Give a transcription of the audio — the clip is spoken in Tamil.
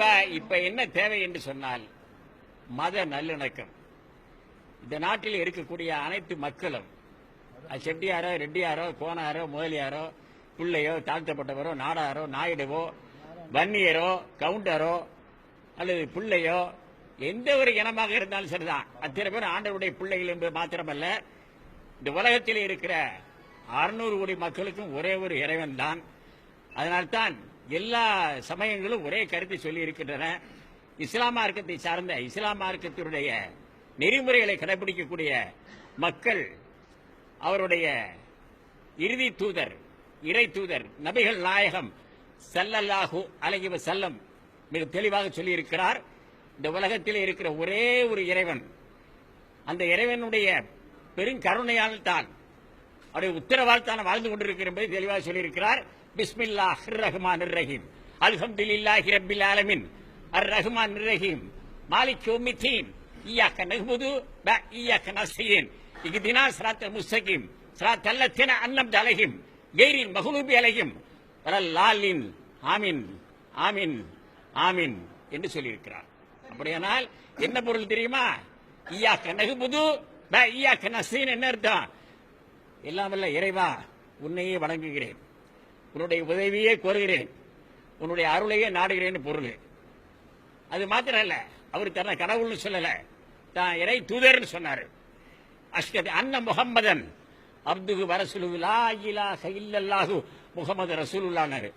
இப்ப இப்ப என்ன தேவை என்று சொன்னால் மத நல்லிணக்கம். இந்த நாட்டில் இருக்கக்கூடிய அனைத்து மக்களும் செட்டியாரோ ரெட்டியாரோ கோனாரோ முதலியாரோ பிள்ளையோ தாழ்த்தப்பட்டவரோ நாடாரோ நாயுடுவோ வன்னியரோ கவுண்டரோ அல்லது பிள்ளையோ எந்த ஒரு இனமாக இருந்தாலும் சரிதான். அத்தனை பேர் ஆண்டவருடைய பிள்ளைகள் என்பது மாத்திரமல்ல இந்த உலகத்தில் இருக்கிற அறுநூறு கோடி மக்களுக்கும் ஒரே ஒரு இறைவன் தான் அதனால்தான் எல்லா சமயங்களும் ஒரே கருத்தை சொல்லி இருக்கின்றன இஸ்லாம் மார்க்கத்தை சார்ந்த இஸ்லாம் மார்க்கத்தினுடைய நெறிமுறைகளை கடைபிடிக்கக்கூடிய மக்கள் அவருடைய இறுதி தூதர் இறை தூதர் நபிகள் நாயகம் ஸல்லல்லாஹு அலகிவ செல்லம் மிக தெளிவாக சொல்லியிருக்கிறார். இந்த உலகத்தில் இருக்கிற ஒரே ஒரு இறைவன். அந்த இறைவனுடைய பெருங்கருணையால் தான் அவருடைய உத்தரவால் வாழ்ந்து கொண்டிருக்கிறோம் என்பதை தெளிவாக சொல்லியிருக்கிறார். பிஸ்மில்லாஹ் ரஹ்மான் ரஹீம் அல்ஹம்துலில்லாஹி ரப்பில் ஆலமின். அர் ரஹ்மான் ரஹீம் மாலிக் யௌமித்தீன். இய்யாக நஹ்முது வ இய்யாக நஸ்தஈன் இஹ்தினா ஸிராத்தல் முஸ்தகீம். ஸிராத்தல் லத்தீன அன்னம் அலைஹிம். கெய்ரின் மக்லூபி அலைஹிம். வலல்லாலின் ஆமீன். ஆமீன். ஆமீன் என்று சொல்லியிருக்கிறார். அப்படியானால் என்ன பொருள் தெரியுமா? ஈயாக்க ப ஈயாக்க நசீன் என்ன அர்த்தம்? எல்லாம் வல்ல இறைவா உன்னையே வணங்குகிறேன். உன்னுடைய உதவியே கோருகிறேன். உன்னுடைய அருளையே நாடுகிறேன்னு பொருள். அது மாத்திரம் இல்ல அவர் தன்னை கடவுள்னு சொல்லல. தான் இறை தூதர்னு சொன்னாரு. அஷ்கத் அன்ன முகம்மதன் அப்துகு வரசுலு லா இலாஹ இல்லல்லாஹு முகமது ரசூலுல்லானாரு